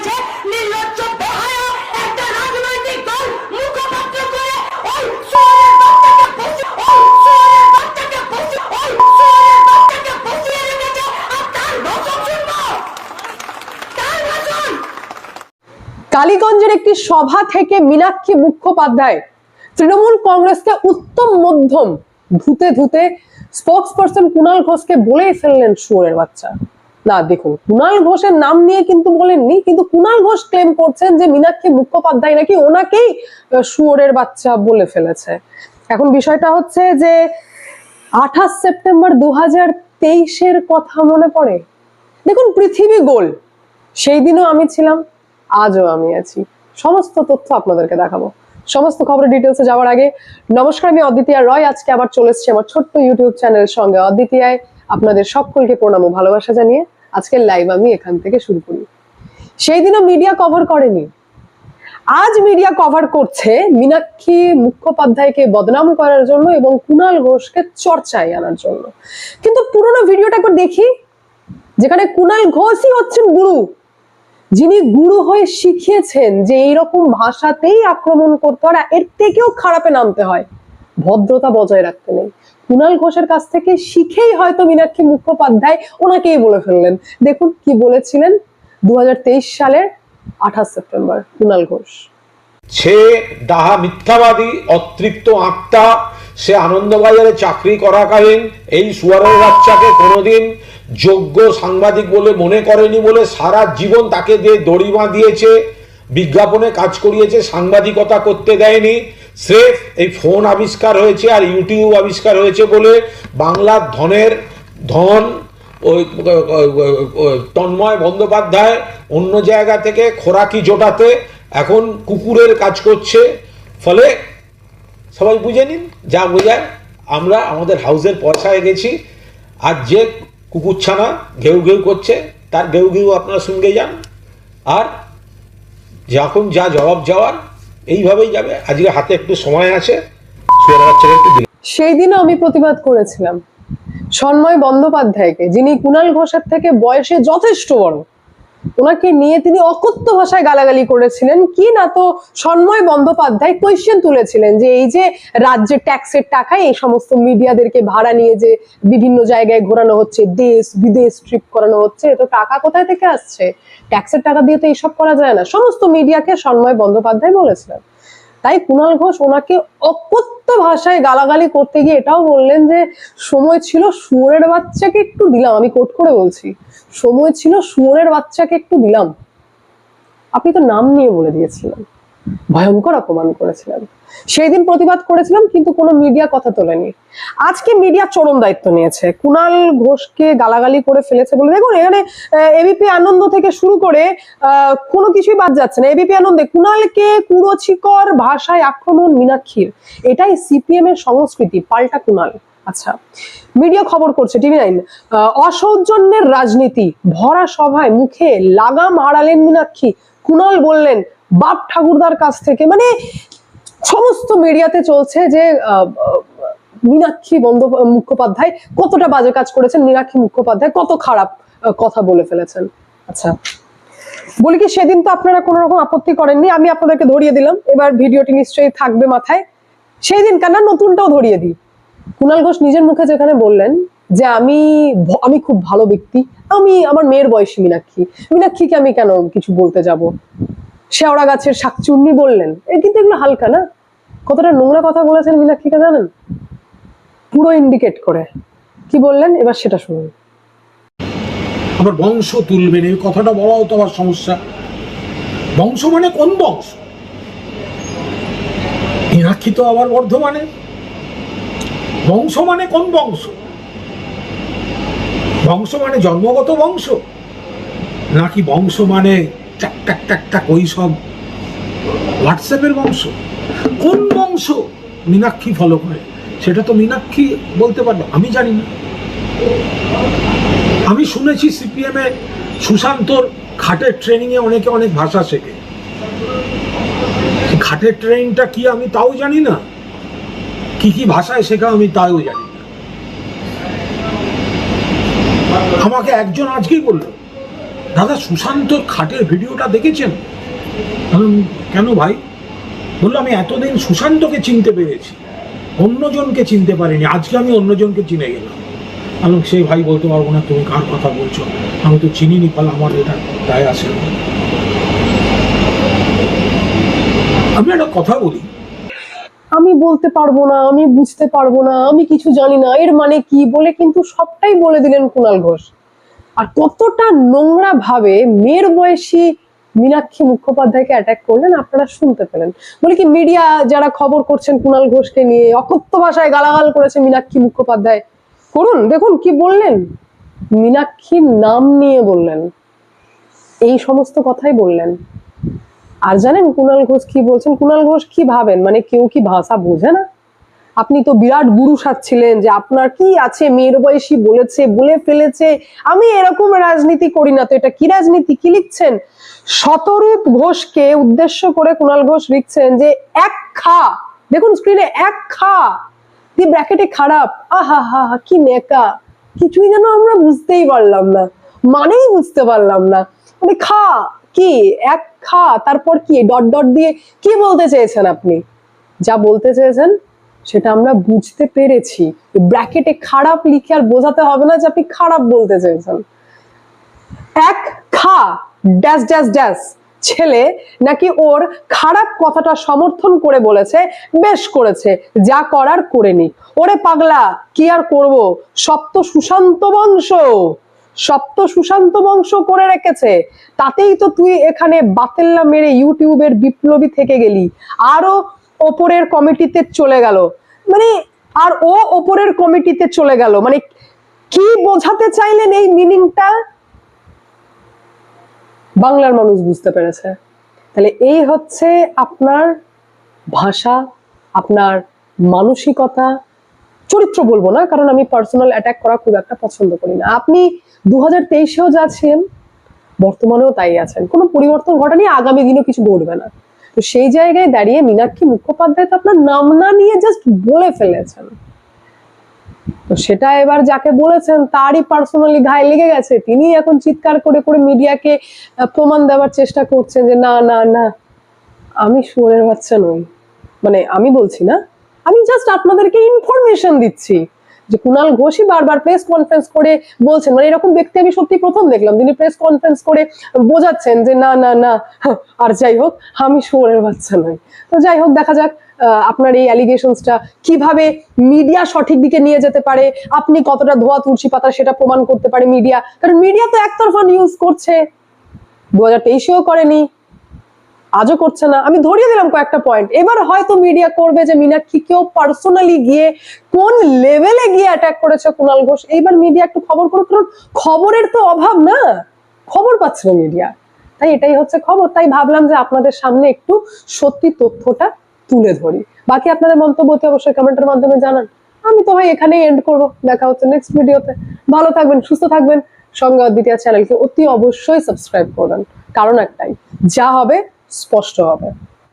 হয়েছে, নির্লজ্জ, বেহায়া একটা রাজনৈতিক দল মুখপাত্র করে ওই কালীগঞ্জের একটি সভা থেকে মীনাক্ষী মুখোপাধ্যায় তৃণমূল কংগ্রেসকে উত্তম মধ্যম ধুতে ধুতে স্পোক্স পার্সন কুণাল ঘোষকে বলেই ফেললেন শুয়োরের বাচ্চা। না, দেখুন কুণাল ঘোষের নাম নিয়ে কিন্তু বলেননি, কিন্তু কুণাল ঘোষ ক্লেম করছেন যে মীনাক্ষী মুখোপাধ্যায় নাকি ওনাকেই শুয়োরের বাচ্চা বলে ফেলেছে। এখন বিষয়টা হচ্ছে যে, আঠাশ সেপ্টেম্বর দু হাজার তেইশের কথা মনে পড়ে? দেখুন, পৃথিবী গোল। সেই দিনও আমি ছিলাম, আজও আমি আছি। সমস্ত তথ্য আপনাদেরকে দেখাবো। সমস্ত খবরের ডিটেলসে যাওয়ার আগে, নমস্কার, আমি অদ্বিতীয়া রয়। আজকে আবার চলে এসেছি আমার ছোট্ট ইউটিউব চ্যানেলের সঙ্গে। অদ্বিতীয়ায় আপনাদের সকলকে প্রণাম ও ভালোবাসা জানিয়ে আজকের লাইভ আমি এখান থেকে শুরু করি। সেই দিনও মিডিয়া কভার করেনি। আজ মিডিয়া কভার করছে মীনাক্ষী মুখোপাধ্যায়কে বদনাম করার জন্য এবং কুণাল ঘোষকে চর্চায় আনার জন্য। কিন্তু পুরোনো ভিডিওটা একবার দেখি, যেখানে কুণাল ঘোষই হচ্ছেন গুরু, যিনি গুরু হয়ে শিখিয়েছেন যে এইরকম ভাষাতেই আক্রমণ করতে হয় এর থেকেও খারাপে নামতে হয়। ভদ্রতা বজায় রাখতে নেই। কুণাল ঘোষের কাছ থেকে শিখেই হয়তো মীনাক্ষী মুখোপাধ্যায় ওনাকেই বলে ফেললেন। দেখুন কি বলেছিলেন দু সালের আঠাশ সেপ্টেম্বর কুণাল ঘোষ। সে ডাহা মিথ্যাবাদী, অতৃপ্ত আত্মা, সে আনন্দবাজারে চাকরি করাকালীন, এই সুয়ারের বাচ্চাকে কোনোদিন যোগ্য সাংবাদিক বলে মনে করেনি বলে সারা জীবন তাকে দিয়ে দড়ি বাঁধিয়েছে, বিজ্ঞাপনে কাজ করিয়েছে, সাংবাদিকতা করতে দেয়নি স্রেফ এই ফোন আবিষ্কার হয়েছে আর ইউটিউব আবিষ্কার হয়েছে বলে বাংলার ধনের ধন, ওই তন্ময় বন্দ্যোপাধ্যায় অন্য জায়গা থেকে খোরাকি জোটাতে এখন কুকুরের কাজ করছে। ফলে সবাই বুঝে নিন, যা বোঝায়, আমরা আমাদের হাউসের পয়সায় গেছি। আর যে কুকুরছানা ঘেউ ঘেউ করছে, তার ঘেউ ঘেউ আপনারা সঙ্গে যান। আর যখন যা জবাব যাওয়ার এইভাবেই যাবে। আজকে হাতে একটু সময় আছে একটু সেই দিনও আমি প্রতিবাদ করেছিলাম। সন্ময় বন্দ্যোপাধ্যায়কে, যিনি কুণাল ঘোষের থেকে বয়সে যথেষ্ট বড় ওনাকে নিয়ে তিনি অকথ্য ভাষায় গালাগালি করেছিলেন। কি না তো সন্ময় বন্দ্যোপাধ্যায় কোয়েশ্চেন তুলেছিলেন যে এই যে রাজ্যের ট্যাক্সের টাকায় এই সমস্ত মিডিয়াদেরকে ভাড়া নিয়ে যে বিভিন্ন জায়গায় ঘোরানো হচ্ছে, দেশ, বিদেশ ট্রিপ করানো হচ্ছে তো টাকা কোথায় থেকে আসছে? ট্যাক্সের টাকা দিয়ে তো এইসব করা যায় না। সমস্ত মিডিয়াকে সন্ময় বন্দ্যোপাধ্যায় বলেছিলেন। তাই কুণাল ঘোষ ওনাকে অকথ্য ভাষায় গালাগালি করতে গিয়ে এটাও বললেন যে, সময় ছিল শুয়োরের বাচ্চাকে একটু দিলাম। আমি কোট করে বলছি, সময় ছিল শুয়োরের বাচ্চাকে একটু দিলাম। আপনি তো নাম নিয়ে বলে দিয়েছিলেন। ভয়ঙ্কর অপমান করেছিলেন সেই দিন প্রতিবাদ করেছিলাম, কিন্তু কোনো মিডিয়া কথা তোলেনি। আজকে মিডিয়া চরম দায়িত্ব নিয়েছে। কুণাল ঘোষকে গালাগালি করে ফেলেছে বলে। দেখুন, এখানে এবিপি আনন্দ থেকে শুরু করে কোনো কিছুই বাদ যাচ্ছে না। এবিপি আনন্দে কুণালকে কুরচিকর ভাষায় আক্রমণ মীনাক্ষীর। এটাই সিপিএম এর সংস্কৃতি, পাল্টা কুণাল আচ্ছা মিডিয়া খবর করছে, টিভি নাইন। অসৌজন্যের রাজনীতি, ভরা সভায় মুখে লাগাম আড়ালেন মীনাক্ষী। কুণাল বললেন বাপ ঠাকুরদার কাছ থেকে মানে সমস্ত মিডিয়াতে চলছে যে মীনাক্ষী বন্দ মুখোপাধ্যায় কতটা বাজে কাজ করেছেন, মীনাক্ষী মুখোপাধ্যায় কত খারাপ কথা বলে ফেলেছেন। আচ্ছা বলি কি সেদিন তো আপনারা কোনো রকম আপত্তি করেননি, আমি আপনাদেরকে ধরিয়ে দিলাম, এবার ভিডিওটি নিশ্চয়ই থাকবে মাথায়। সেই দিন কেন নতুনটাও ধরিয়ে দিই। কুণাল ঘোষ নিজের মুখে যেখানে বললেন যে, আমি আমি খুব ভালো ব্যক্তি, আমি, আমার মেয়ের বয়সী মীনাক্ষী, মীনাক্ষীকে আমি কেন কিছু বলতে যাব? শেওড়া গাছের শাকচুন্নি বললেন। এ কিন্তু এগুলো হালকা না? কতটা নোংরা কথা বলেছেন মীনাক্ষীকে জানেন? পুরো ইন্ডিকেট করে। কি বললেন? এবার সেটা শুনুন। আবার বংশ তুলবেন এই কথাটা বলাও তো আবার সমস্যা। বংশ মানে কোন বংশ? মীনাক্ষী তো আবার বর্ধমানে। বংশ মানে কোন বংশ? বংশ মানে জন্মগত বংশ? নাকি বংশ মানে টাক টাক টাক টাক ওই সব হোয়াটসঅ্যাপের বংশ। কোন বংশ মীনাক্ষী ফলো করে? সেটা তো মীনাক্ষী বলতে পারবে আমি জানি না। আমি শুনেছি সিপিএম সুশান্তর খাটের ট্রেনিং এ অনেকে অনেক ভাষা শেখে। খাটের ট্রেনিংটা কি আমি তাও জানি না। কি কি ভাষায় শেখা আমি তাও জানি না। আমাকে একজন আজকেই বলল দাদা সুশান্ত খাটের ভিডিওটা দেখেছেন? কেন ভাই? বলল, আমি এতদিন সুশান্তকে চিনতে পেরেছি। অন্যজনকে চিনতে পারিনি। আজকে আমি অন্যজনকে চিনে গেলাম। আমি সেই ভাই বলতে পারব না, তুমি কার কথা বলছো? আমি তো চিনিনি, ফলে আমার এটা দায় আসে না আমি একটা কথা বলি। আমি বলতে পারব না, আমি বুঝতে পারব না, আমি কিছু জানি না। এর মানে কি বলে কিন্তু সবটাই বলে দিলেন কুণাল ঘোষ। আর কতটা নোংরা ভাবে মেয়ের বয়সী মীনাক্ষী মুখোপাধ্যায়কে অ্যাটাক করলেন আপনারা শুনতে পেলেন। বলে কি মিডিয়া যারা খবর করছেন কুণাল ঘোষকে নিয়ে, অকথ্য ভাষায় গালাগাল করেছে মীনাক্ষী মুখোপাধ্যায়। করুন, দেখুন কি বললেন। মীনাক্ষীর নাম নিয়ে বললেন। এই সমস্ত কথাই বললেন। আর জানেন কুণাল ঘোষ কি বলছেন? কুণাল ঘোষ কি ভাবেন? মানে কেউ কি ভাষা বোঝে না? আপনি তো বিরাট গুরু সাচ্ছিলেন যে আপনার কি আছে, মেয়ের বয়সী বলেছে, বলে ফেলেছে, আমি এরকম রাজনীতি করি না, তো এটা কি রাজনীতি, কি লিখছেন? শতরূপ ঘোষকে উদ্দেশ্য করে কুণাল ঘোষ লিখছেন যে এক খা, দেখুন স্ক্রিনে এক খা দিয়ে ব্র্যাকেটে খারাপ, আহা, হা হা, কি নেকা কিছুই যেন আমরা বুঝতেই পারলাম না, মানেই বুঝতে পারলাম না মানে খা, কি, এক খা, তারপর কি ডট ডট দিয়ে কি বলতে চেয়েছেন আপনি? যা বলতে চেয়েছেন সেটা আমরা বুঝতে পেরেছি। ব্র্যাকেটে খারাপ লিখে আর বোঝাতে হবে না যে আপনি খারাপ বলতে চেয়েছেন এক খা, ড্যাশ ড্যাশ ড্যাশ। ছেলে নাকি ওর খারাপ কথাটা সমর্থন করে বলেছে, বেশ করেছে, যা করার করে নি ওরে পাগলা, কি আর করব? সপ্ত সুশান্ত বংশ। সপ্ত সুশান্ত বংশ করে রেখেছে। তাতেই তো তুই এখানে বাতেল্লা মেরে ইউটিউবের বিপ্লবী থেকে গেলি। আরও ওপরের কমিটিতে চলে গেল। মানে আর ও ওপরের কমিটিতে চলে গেল। মানে কি বোঝাতে চাইলেন এই মিনিংটা? বাংলার মানুষ বুঝতে পেরেছে। তাহলে এই হচ্ছে আপনার ভাষা, আপনার মানসিকতা। চরিত্র বলব না, কারণ আমি পার্সোনাল অ্যাটাক করা খুব একটা পছন্দ করি না। আপনি দু হাজার তেইশেও যা ছিলেন বর্তমানেও তাই আছেন। কোনো পরিবর্তন ঘটেনি, আগামী দিনেও কিছু ঘটবে না। তো সেই জায়গায় দাঁড়িয়ে মীনাক্ষী মুখোপাধ্যায় তো আপনার নাম না নিয়ে জাস্ট বলে ফেলেছেন। তো সেটা এবার যাকে বলেছেন, তারই পার্সোনালি ঘায়ে লেগে গেছে। তিনি এখন চিৎকার করে করে মিডিয়াকে প্রমাণ দেওয়ার চেষ্টা করছেন যে, না না না, আমি শুয়োরের বাচ্চা নই। মানে আমি বলছি না, আমি জাস্ট আপনাদেরকে ইনফরমেশন দিচ্ছি। যে কুণাল ঘোষই বারবার প্রেস কনফারেন্স করে বলছেন। মানে এরকম ব্যক্তি আমি সত্যি প্রথম দেখলাম যিনি প্রেস কনফারেন্স করে বোঝাচ্ছেন যে, না না না আর যাই হোক, আমি শুয়োরের বাচ্চা নই। তো যাই হোক, দেখা যাক আপনার এই অ্যালিগেশনসটা কীভাবে মিডিয়া সঠিক দিকে নিয়ে যেতে পারে, আপনি কতটা ধোয়া তুলসী পাতা সেটা প্রমাণ করতে পারে মিডিয়া কারণ মিডিয়া তো একতরফা নিউজ করছে। দু হাজার তেইশেও করেনি। আজও করছে না। আমি ধরিয়ে দিলাম কয়েকটা পয়েন্ট এবার হয়তো মিডিয়া করবে যে মীনাক্ষী কেউ পার্সোনালি গিয়ে কোন লেভেলে গিয়ে অ্যাটাক করেছে কুণাল ঘোষ। এইবার মিডিয়া একটু খবর করুক, কারণ খবরের তো অভাব না। খবর পাচ্ছে না মিডিয়া তাই এটাই হচ্ছে খবর। তাই ভাবলাম যে আপনাদের সামনে একটু সত্যি তথ্যটা তুলে ধরি। বাকি আপনাদের মন্তব্য অবশ্যই কমেন্টের মাধ্যমে জানান। আমি তো ভাই এখানেই এন্ড করব। দেখা হচ্ছে নেক্সট ভিডিওতে ভালো থাকবেন, সুস্থ থাকবেন। সঙ্গে অদ্বিতীয় চ্যানেলকে অতি অবশ্যই সাবস্ক্রাইব করবেন। কারণ একটাই, যা হবে স্পষ্ট হবে।